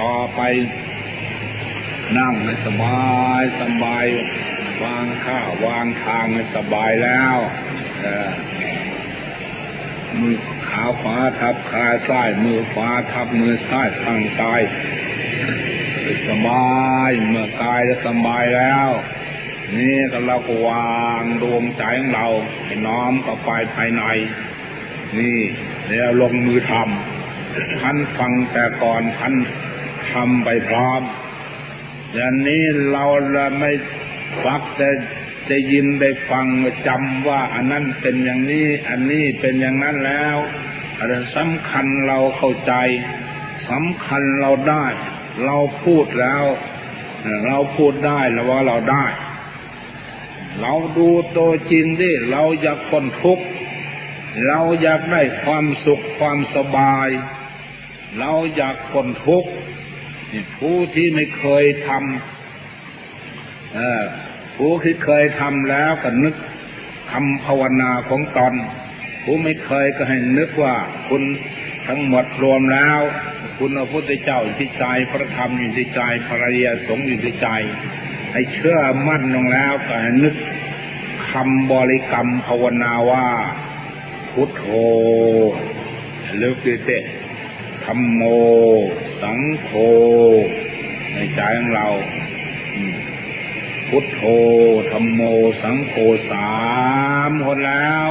ต่อไปนั่งให้สบายสบายวางข้าวางทางให้สบายแล้วมือขาขวาทับขาซ้ายมือขวาทับมือซ้ายทางกายสบายเมื่อกายจะสบายแล้ว นี่ก็เราก็วางดวงใจของเราให้น้อมเข้าไปภายใน นี่แล้วลงมือทำท่านฟังแต่ก่อนท่าน ทำไปพร้อม อย่างนี้เราละไม่ฟักแต่ได้ยินได้ฟังจำว่า อันนั้นเป็นอย่างนี้ อันนี้เป็นอย่างนั้นแล้วอันสำคัญเราเข้าใจสำคัญเราได้ เราพูดแล้ว เราพูดได้แล้วว่าเราได้ เราดูตัวจริงดิเราอยากพ้นทุกข์เราอยากได้ความสุขความสบาย เราอยากพ้นทุกข์ ผู้ที่ไม่เคยทำผู้ที่เคยทำแล้วก็นึกคำภาวนาของตนผู้ไม่เคยก็ให้นึกว่าคุณทั้งหมดรวมแล้ว คุณพระพุทธเจ้าอยู่ที่ใจพระธรรมอยู่ที่ใจพระอริยสงฆ์อยู่ที่ใจให้เชื่อมั่นลงแล้วก็ให้นึกคำบริกรรมภาวนาว่าพุทโธลึกดิเตธ รรมโม สังโฆในใจของเรา พุทโธธรรมโม สังโฆสามคนแล้ว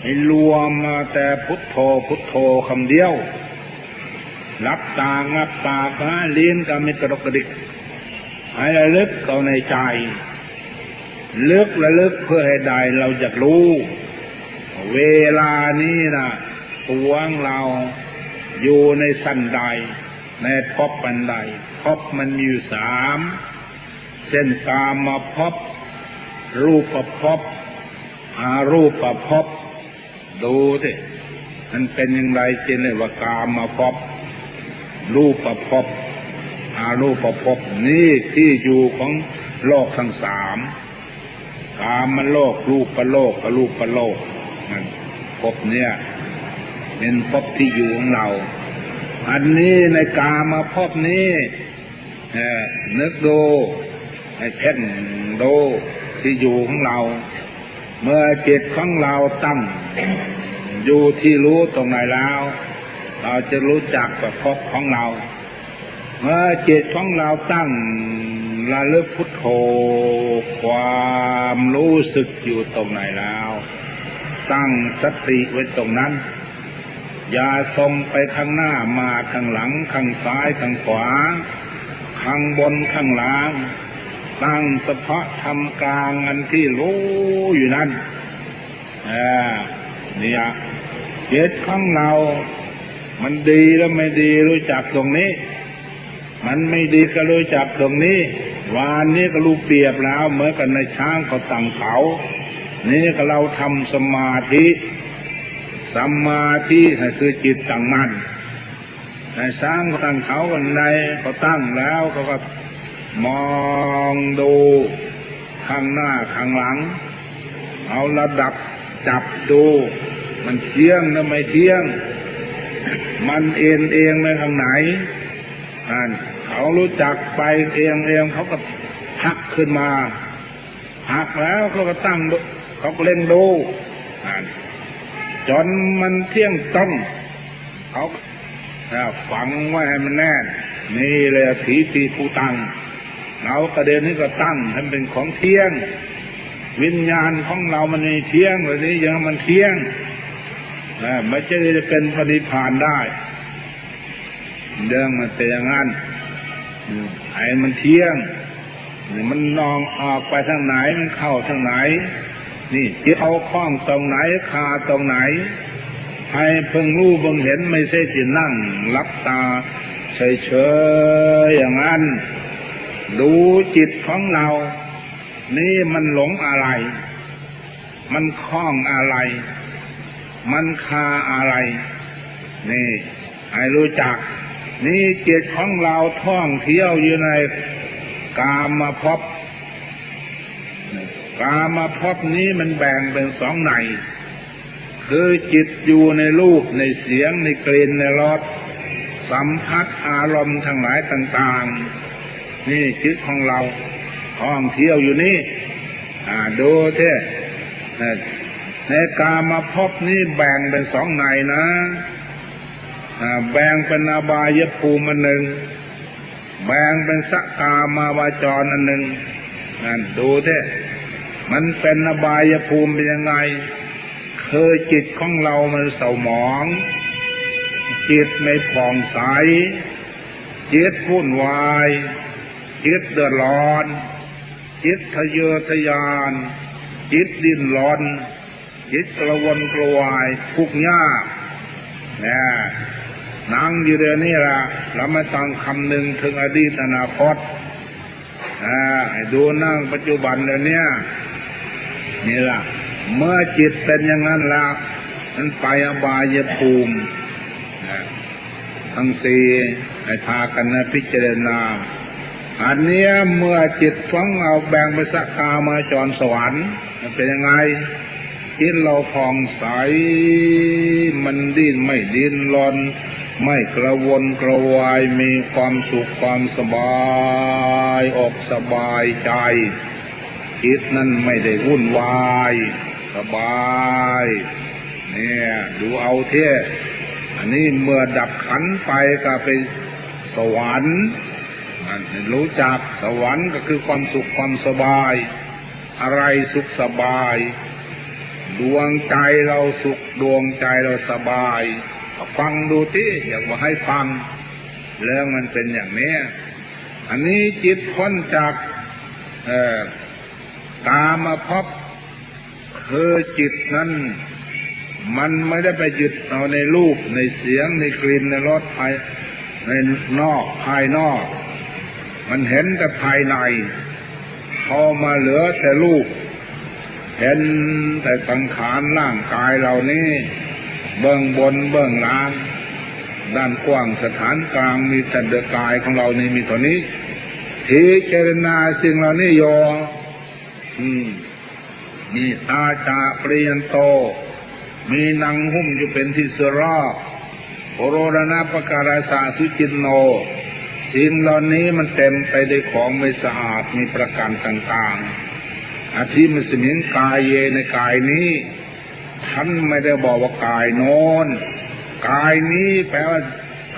ให้รวมมาแต่พุทโธ พุทโธคำเดียว รับตางับตาก็เลี้ยนก็ไม่กระดกกระดิกให้ระลึกเข้าในใจลึกระลึกเพื่อให้ได้เราจะรู้ เวลานี้นะตัวงเรา อยู่ในสั้นใดในภพปันใดภพมันมีอยู่สามเส้นกามาภพรูปภพอารูปภพดูสิมันเป็นอย่างไรเจนเลยว่ากามาภพรูปภพอารูปภพนี่ที่อยู่ของโลกทั้งสามกามโลกรูปโลกกับรูปโลกนั่นภพเนี่ย เป็นภพที่อยู่ของเรา อันนี้ในกามาภพนี้เอ่อนึกดูให้เพ่งดูที่อยู่ของเรา เมื่อจิตของเราตั้งอยู่ที่รู้ตรงไหนแล้ว เราจะรู้จักกับภพของเรา เมื่อจิตของเราตั้งระลึกพุทโธความรู้สึกอยู่ตรงไหนแล้ว ตั้งสติไว้ตรงนั้น อย่าส่งไปข้างหน้ามาข้างหลัง ข้างซ้ายข้างขวา ข้างบนข้างล่าง ตั้งเฉพาะทำกลางอันที่รู้อยู่นั้นอ่าเนี่ยเจตของเรา มันดีแล้วไม่ดีรู้จักตรงนี้ มันไม่ดีก็รู้จักตรงนี้ วานนี้ก็รู้เปรียบแล้วเหมือนกันในช้างเขาตั้งเขา นี่ก็เราทำสมาธิ สมาธิคือจิตตั้งมัน่นในช้างเขาตั้งเขากันใดเขาตั้งแล้วเขาก็มองดูข้างหน้าข้างหลัง เอาระดับจับดู มันเที่ยงหรือไม่เที่ยง มันเอ็นเองไปทางไหนนั่นเขารู้จักไปเองเองเขาก็พักขึ้นมาพักแล้วเขาก็ตั้งเขาก็เล่นดูนั่น จนมันเที่ยงต้องเขาฝังไว้ให้มันแน่นนี่เลยถีตีผู้ตั้งเราประเด็นนี้ก็ตั้งให้เป็นของเที่ยง วิญญาณของเรามันมีเที่ยงแบบนี้ยังมันเที่ยงนะไม่ใช่จะเป็นปฏิพานได้ เรื่องมันเป็นอย่างนั้นไอ้มันเที่ยงมันนองออกไปทางไหนมันเข้าทางไหน นี่จิตเอาข้องตรงไหนคาตรงไหน ให้เพิ่งรู้เพิ่งเห็นไม่ใช่ที่นั่งรับตาเฉยๆอย่างนั้น ดูจิตของเรา นี่มันหลงอะไร มันคล้องอะไร มันคาอะไร นี่ให้รู้จัก นี่จิตของเราท่องเที่ยวอยู่ในกามาพบ กามาพบนี้มันแบ่งเป็นสองในคือจิตอยู่ในรูปในเสียงในกลิ่นในรสสัมผัสอารมณ์ทั้งหลายต่างๆ นี่จิตของเราท่องเที่ยวอยู่นี่ดูเท่ในกามาพบนี่แบ่งเป็นสองในนะแบ่งเป็นอบายภูมินหนึ่งแบ่งเป็นสกามาวาจรอันหนึ่งนั่นดูเท่ มันเป็นอบายภูมิเป็นยังไงเคยจิตของเรามันเศร้าหมอง จิตไม่ผ่องใส จิตวุ่นวาย จิตเดือดร้อน จิตทะเยอทะยาน จิตดิ้นรนจิตกระวนกระวายทุกข์ยากนะนั่งอยู่เดี๋ยวนี้ละแล้วไม่ต้องคำหนึ่งถึงอดีตอนาคตอ่าดูนั่งปัจจุบันเดี๋ยวนี้ นี่ละเมื่อจิตเป็นอย่างนั้นล้วมันไปอบายภูมิทั้งสี่ให้พากันนะพิจารณา อันเนี้ยเมื่อจิตฟังเอาแบ่งไปสักกามาจรสวรรค์มันเป็นยังไงจิตเราผ่องใสมันดิ้นไม่ดิ้นรนไม่กระวนกระวายมีความสุขความสบาย อกสบายใจ จิตนั้นไม่ได้วุ่นวาย สบาย เนี่ย ดูเอาเท่อันนี้เมื่อดับขันไปก็ไปสวรรค์มันรู้จักสวรรค์ก็คือความสุขความสบาย อะไรสุขสบาย ดวงใจเราสุขดวงใจเราสบายฟังดูที่อยากมาให้ฟังเรื่องมันเป็นอย่างนี้ อันนี้จิตพ้นจาก เอ่อกามาพบคือจิตนั้นมันไม่ได้ไปยึดเอาในรูปในเสียงในกลิ่นในรสภายในนอกภายนอก มันเห็นแต่ภายใน พอมาเหลือแต่รูป เห็นแต่สังขารร่างกายเหล่านี้ เบื้องบนเบื้องล่าง ด้านกว้างสถานกลางมีแต่เดกายของเรานี่มีเท่านี้ทีเจรณาสิ่งเหล่านี้โย อืมนี่ตาจาปริยนโต มีนางหุ้มอยู่เป็นที่สรอบโอโรรณปการาสาสุจินโนสิ่งเหล่านี้มันเต็มไปด้วยของไม่สะอาดมีประการต่างๆอาทิมันสมิงกายเยในกายนี้ ท่านไม่ได้บอกว่ากายโน้นกายนี้แปลว่า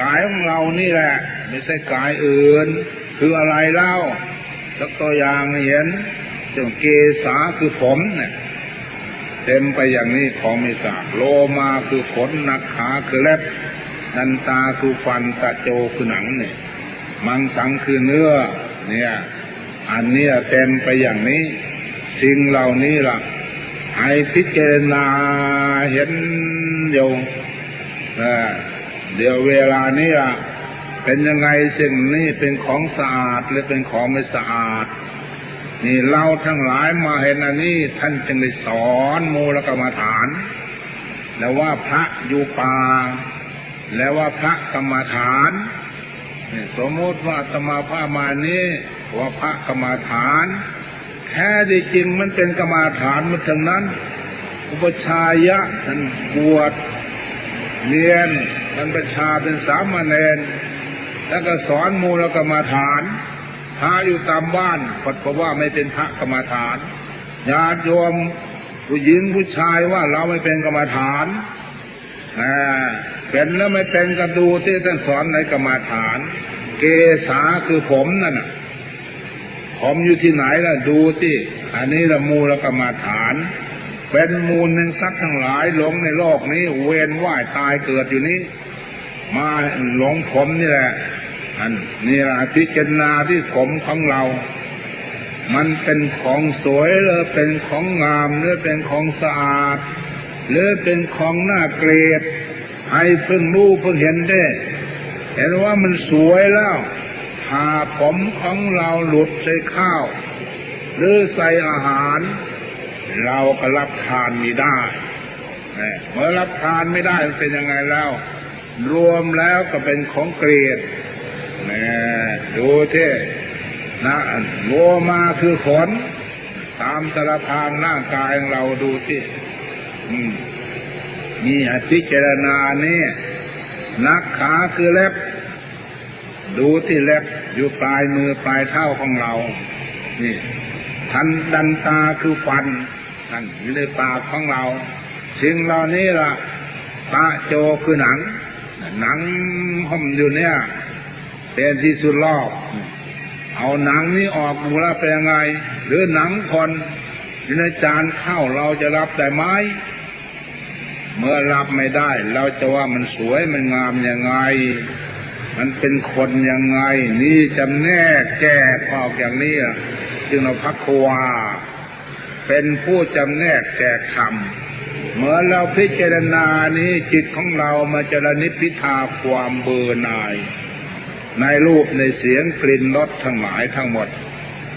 กายของเรานี่แหละ ไม่ใช่กายอื่น คืออะไรเล่าสักตัวอย่างเห็น เจ้าเกษาคือผมเนี่ยเต็มไปอย่างนี้ของไม่สะอาดโลมาคือขนนักขาคือเล็บนันตาคือฟันตะโจคือหนังเนี่ยมังสังคือเนื้อ เนี่ย อันนี้เต็มไปอย่างนี้ สิ่งเหล่านี้ล่ะให้พิจารณาเห็นอยู่เอ่อเดี๋ยวเวลานี้ล่ะเป็นยังไงสิ่งนี้เป็นของสะอาดหรือเป็นของไม่สะอาด นี่เราทั้งหลายมาเห็นอันนี้ท่านจึงได้สอนมูลกรรมฐาน แล้วว่าพระอยู่ป่า แล้วว่าพระกรรมฐานสมมติว่าอาตมาพามานี้ว่าพระกรรมฐาน แท้ที่จริงมันเป็นกรรมฐานมันทั้งนั้น อุปชายะท่านบวชเรียนท่านประชาเป็นสามเณรแล้วก็สอนมูลกรรมฐาน พระอยู่ตามบ้านปัดเพราะว่าไม่เป็นพระกรรมฐานญาติโยมผู้หญิงผู้ชายว่าเราไม่เป็นกรรมฐานอ่าเป็นแล้วไม่เป็นก็ดูที่ท่านสอนในกรรมฐาน เกษาคือผมนั่นน่ะผมอยู่ที่ไหนล่ะดูที่อันนี้ละมูลกรรมฐาน เป็นมูลหนึ่งสัตว์ทั้งหลายหลงในโลกนี้ เวียนว่ายตายเกิดอยู่นี้ มาหลงผมนี่แหละันนี่ละพิจารณาที่ผมของเรา มันเป็นของสวยหรือเป็นของงามหรือเป็นของสะอาด หรือเป็นของน่าเกลียดให้เพิ่งรู้เพิ่งเห็นได้เห็นว่ามันสวยแล้วถ้าผมของเราหลุดใส่ข้าว หรือใส่อาหาร เราก็รับทานไม่ได้เมื่อรับทานไม่ได้มันเป็นยังไงแล้ว รวมแล้วก็เป็นของเกลียด นี่ดูเท่นะโลมาคือขน ตามสารพางร่างกายของเราดูที่มนี่พิจารณานี่นักขาคือเล็บ ดูที่เล็บอยู่ปลายมือปลายเท้าของเรา นี่ ทันดันตาคือฟันนั่นอยู่ในปากของเราสิ่งเหล่านี้ล่ะตาโจคือหนัง หนังห่มอยู่เนี่ย เป็นที่สุดรอบเอาหนังนี้ออกดูแลวเป็นยังไง หรือหนังคนอยู่ในจานข้าวเราจะรับได้ไหมเมื่อรับไม่ได้ เราจะว่ามันสวยมันงามยังไง มันเป็นคนยังไง นี่จำแนกแก้ออกอย่างนี้จึงเราพักควาเป็นผู้จำแนกแจกคำเมื่อเราพิจารณานี้จิตของเรามาจรนิพพิทาความเบื่อหน่าย ในรูปในเสียงกลิ่นรสทั้งหลายทั้งหมด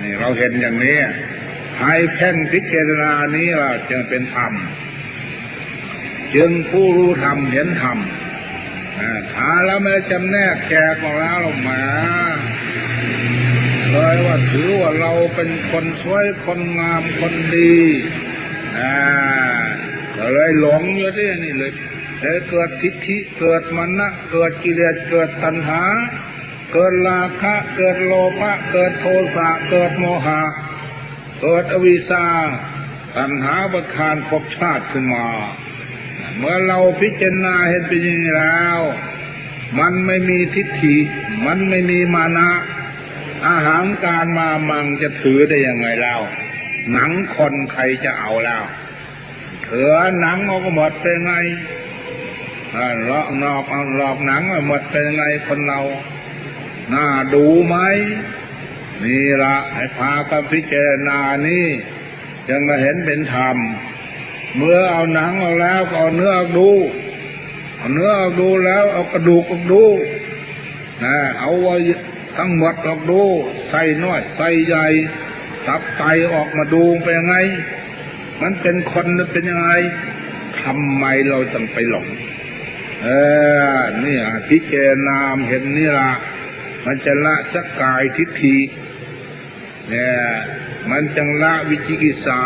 นี่เราเห็นอย่างนี้ให้แพ่งพิจารณานี้เราจึงเป็นธรรมจึงผู้รู้ธรรมเห็นธรรมถ้าเราไม่ได้จำแนกแจกออกแล้วหมาเลยว่าถือว่าเราเป็นคนสวยคนงามคนดีอ่าก็เลยหลงอยู่ที่นี่เลยเลยเกิดทิฏฐิเกิดมณะเกิดกิเลสเกิดตัณหา เกิดราคะ เกิดโลภะเกิดโทสะเกิดโมหะ เกิดอวิชชาตัณหาประทานภพชาติขึ้นมา เมื่อเราพิจารณาเห็นเป็นอย่างนี้แล้ว มันไม่มีทิฏฐิ มันไม่มีมานะ อาหารการมามังจะถือได้ยังไงแล้วหนังคนใครจะเอาแล้วเถือหนังเอาก็หมดเป็นไงอ่าลอกนอกอาหลอกหนังหมดเป็นไงคนเรา น่าดูไหมนี่ละให้พากันพิจารณานี่ยังมาเห็นเป็นธรรม เมื่อเอาหนังออกแล้วก็เอาเนื้อออกดูเอาเนื้อออกดูแล้วเอากระดูกออกดูนะเอาไว้ทั้งหมดออกดูใส่น้อยใส่ใหญ่ตับไตออกมาดูเป็นยังไง มันเป็นคนหรือเป็นยังไงทำไมเราต้องไปหลงเออนี่ยพิจารณาเห็นนี่ล่ะ มันจะละสกกายทิฏฐิเนี่ยมันจังละวิจิกิจฉา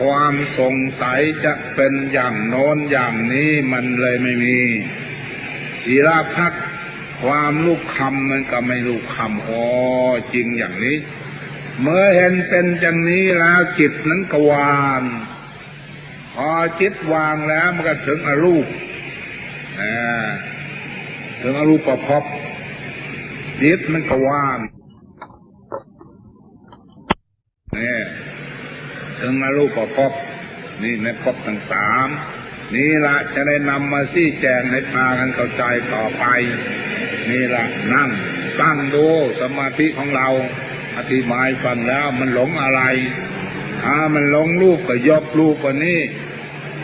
ความสงสัยจะเป็นอย่างโน้นอย่างนี้มันเลยไม่มีศีลพักความลูกคำมันก็ไม่ลูกคำอ๋อจริงอย่างนี้ เมื่อเห็นเป็นอย่างนี้แล้วจิตนั้นก็วาง พอจิตวางแล้วมันก็ถึงอรูปถึงอรูปประพบ จิตมันก็ว่างนี่ถึงอรูปประพบนี่ในภพทั้งสามนี่ละจะได้นำมาซี่แจงให้พากันเข้าใจต่อไป นี่ละนั่งตั้งดูสมาธิของเรา อธิบายฟังแล้วมันหลงอะไรถ้ามันหลงรูปก็ยกรูปกว่านี้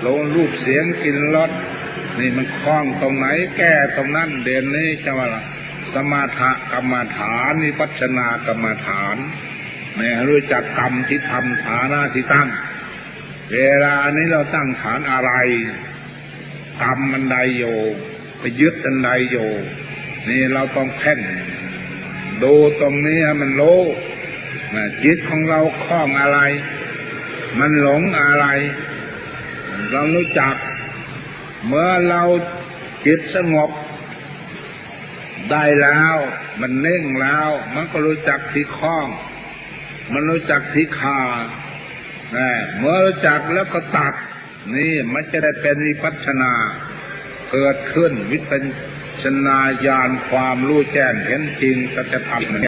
หลงรูปเสียงกลินรสนี่มันคล้องตรงไหนแก้ตรงนั้นเด่นนี้จะว่าล่ะ สมาธกรรมฐานนิพัชนากรรมฐานไม่รู้จักกรรมที่ทำฐานะที่ตั้ง เวลานี้เราตั้งฐานอะไร กรรมมันใดโยไปยึดอันใดโยนี่เราต้องเพ่งดูตรงนี้มันรู้นะจิตของเราคล้องอะไร มันหลงอะไร เรารู้จัก เมื่อเราจิตสงบ ได้แล้ว มันเน่งแล้ว มันก็รู้จักที่คล้อง มันรู้จักที่ขานะเมื่อรู้จักแล้วก็ตัด นี่มันจะได้เป็นวิปัสนาเกิดขึ้นวิปัสสนาญาณความรู้แจ้งเห็นจริงสัจธรรม